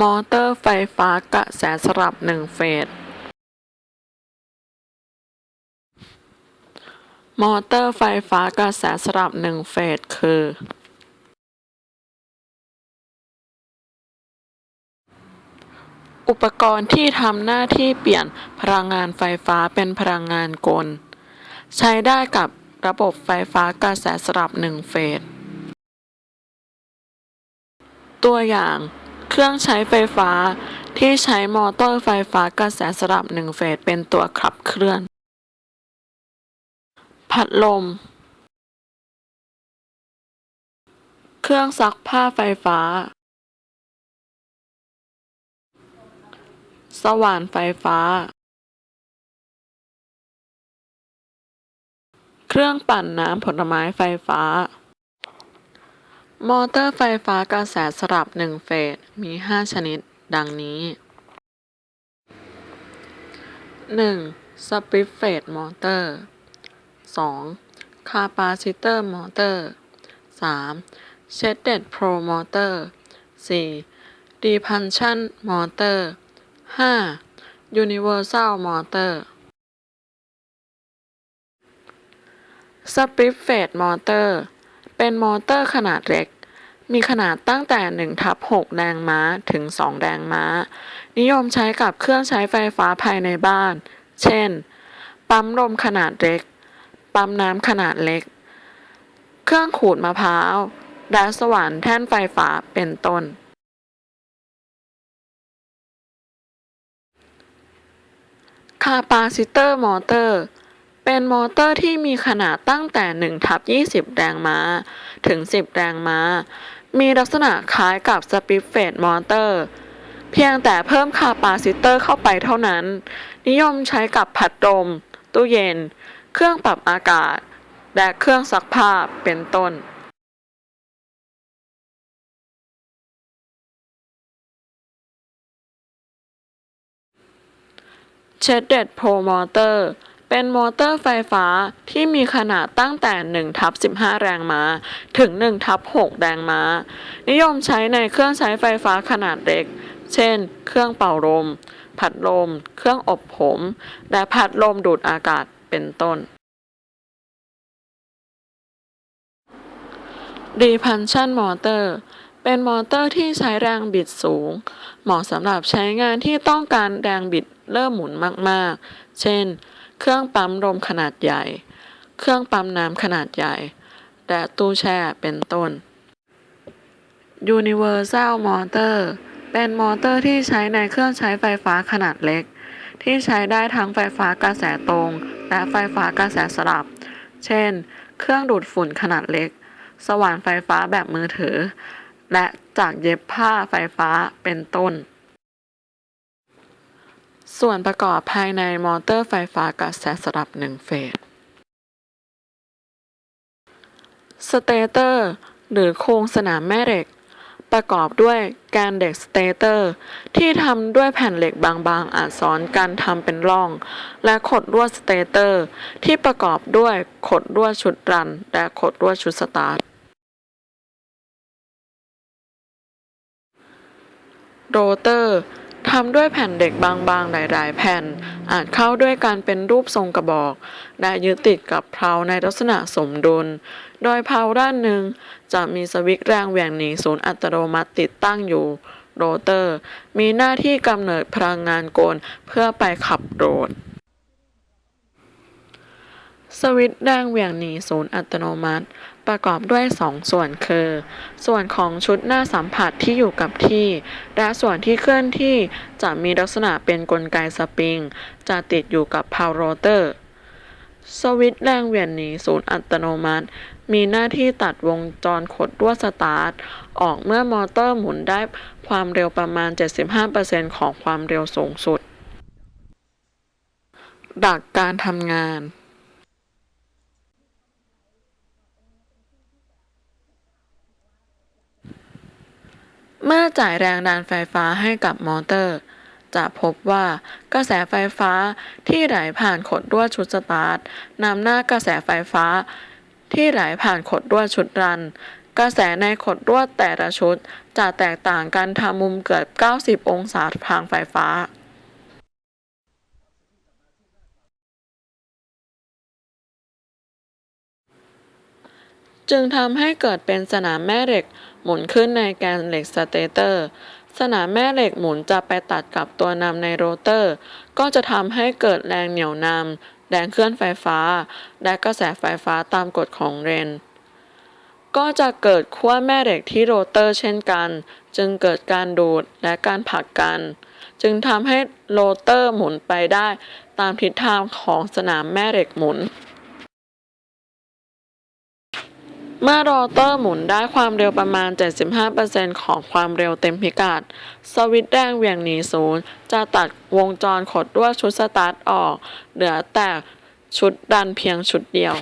มอเตอร์ไฟฟ้ากระแสสลับหนึ่งเฟส มอเตอร์ไฟฟ้ากระแสสลับหนึ่งเฟสคือ อุปกรณ์ที่ทำหน้าที่เปลี่ยนพลังงานไฟฟ้าเป็นพลังงานกล ใช้ได้กับระบบไฟฟ้ากระแสสลับหนึ่งเฟส ตัวอย่าง เครื่องใช้ไฟฟ้าที่ใช้มอเตอร์ไฟฟ้ากระแสสลับหนึ่งเฟสเป็นตัวขับเคลื่อน พัดลม เครื่องซักผ้าไฟฟ้า สว่านไฟฟ้า เครื่องปั่นน้ำผลไม้ไฟฟ้า มอเตอร์ไฟฟ้ากระแสสลับหนึ่งเฟสมี 5 ชนิด ดังนี้ 1. สปริตเฟสมอเตอร์ 2. คาปาซิเตอร์มอเตอร์ 3. เชดเด็ดโปรมอเตอร์ 4. ดีพันชั่นมอเตอร์ 5. ยูนิเวอร์แซลมอเตอร์สปริตเฟสมอเตอร์ เป็นมอเตอร์ขนาดเล็ก มีขนาดตั้งแต่1ทับ6แรงม้าถึง 2 แรงม้า นิยมใช้กับเครื่องใช้ไฟฟ้าภายในบ้าน เช่น ปั๊มลมขนาดเล็ก ปั๊มน้ำขนาดเล็ก เครื่องขูดมะพร้าวและสว่านแท่นไฟฟ้าเป็นต้น คาปาซิเตอร์มอเตอร์ เป็นมอเตอร์ที่มีขนาดตั้งแต่1ทับ20 แรงม้า ถึง 10 แรงม้า มีลักษณะคล้ายกับสปิปเฟตมอเตอร์ เพียงแต่เพิ่มคาปาซิเตอร์เข้าไปเท่านั้น นิยมใช้กับพัดลม ตู้เย็น เครื่องปรับอากาศ และเครื่องซักผ้าเป็นต้นเชดเดดโ r รมอเตอร์ เป็นมอเตอร์ไฟฟ้าที่มีขนาดตั้งแต่1ทับ15 แรงม้า ถึง1ทับ6แรงม้า นิยมใช้ในเครื่องใช้ไฟฟ้าขนาดเล็ก เช่น เครื่องเป่าลม พัดลม เครื่องอบผม และพัดลมดูดอากาศเป็นต้นดีพันชั่นมอเตอร์เป็นมอเตอร์ที่ใช้แรงบิดสูง เหมาะสำหรับใช้งานที่ต้องการแรงบิดเริ่มหมุนมากๆ เช่น เครื่องปั๊มลมขนาดใหญ่ เครื่องปั๊มน้ำขนาดใหญ่ และตู้แช่เป็นต้น Universal Motor เป็นมอเตอร์ที่ใช้ในเครื่องใช้ไฟฟ้าขนาดเล็ก ที่ใช้ได้ทั้งไฟฟ้ากระแสตรง และไฟฟ้ากระแสสลับ เช่น เครื่องดูดฝุ่นขนาดเล็ก สว่านไฟฟ้าแบบมือถือ และจากเย็บผ้าไฟฟ้าเป็นต้น ส่วนประกอบภายในมอเตอร์ไฟฟ้ากระแสสลับหนึ่งเฟส สเตเตอร์หรือโครงสนามแม่เหล็ก ประกอบด้วยแกนเหล็กสเตเตอร์ ที่ทำด้วยแผ่นเหล็กบางๆอาจซ้อนกันทำเป็นร่อง และขดลวดสเตเตอร์ ที่ประกอบด้วยขดลวดชุดรัน และขดลวดชุดสตาร์ทโรเตอร์ ทำด้วยแผ่นเหล็กบางๆ หลาย ๆ แผ่น อาจเข้าด้วยกันเป็นรูปทรงกระบอก และยึดติดกับเพลาในลักษณะสมดุล โดยเพลาด้านหนึ่งจะมีสวิตช์แรงเหวี่ยงหนีศูนย์อัตโนมัติติดตั้งอยู่ โรเตอร์ มีหน้าที่กำเนิดพลังงานกลเพื่อไปขับโรดสวิตช์แรงเหวี่ยงหนีศูนย์อัตโนมัติ ประกอบด้วย2ส่วนคือ ส่วนของชุดหน้าสัมผัสที่อยู่กับที่ และส่วนที่เคลื่อนที่จะมีลักษณะเป็นกลไกสปริง จะติดอยู่กับพลาโรเตอร์ สวิตช์แรงเหวี่ยงหนีศูนย์อัตโนมัติ มีหน้าที่ตัดวงจรขดลวดสตาร์ท ออกเมื่อมอเตอร์หมุนได้ความเร็วประมาณ 75%ของความเร็วสูงสุดหลักการทำงาน เมื่อจ่ายแรงดันไฟฟ้าให้กับมอเตอร์ จะพบว่ากระแสไฟฟ้าที่ไหลผ่านขดลวดชุดสตาร์ทนำหน้ากระแสไฟฟ้า ที่ไหลผ่านขดลวดชุดรัน กระแสในขดลวดแต่ละชุด จะแตกต่างกันทำมุมเกิด 90 องศาทางไฟฟ้า จึงทำให้เกิดเป็นสนามแม่เหล็กหมุนขึ้นในแกนเหล็กสเตเตอร์ สนามแม่เหล็กหมุนจะไปตัดกับตัวนำในโรเตอร์ ก็จะทำให้เกิดแรงเหนี่ยวนำแรงเคลื่อนไฟฟ้า และกระแสไฟฟ้าตามกฎของเรน ก็จะเกิดขั้วแม่เหล็กที่โรเตอร์เช่นกัน จึงเกิดการดูดและการผลักกัน จึงทำให้โรเตอร์หมุนไปได้ตามทิศทางของสนามแม่เหล็กหมุน เมื่อโรเตอร์หมุนได้ความเร็วประมาณ 75%ของความเร็วเต็มพิกัด สวิตช์แรงเหวี่ยงหนีศูนย์จะตัดวงจรขดลวยชุดสตาร์ทออก เหลือแต่ชุดดันเพียงชุดเดียว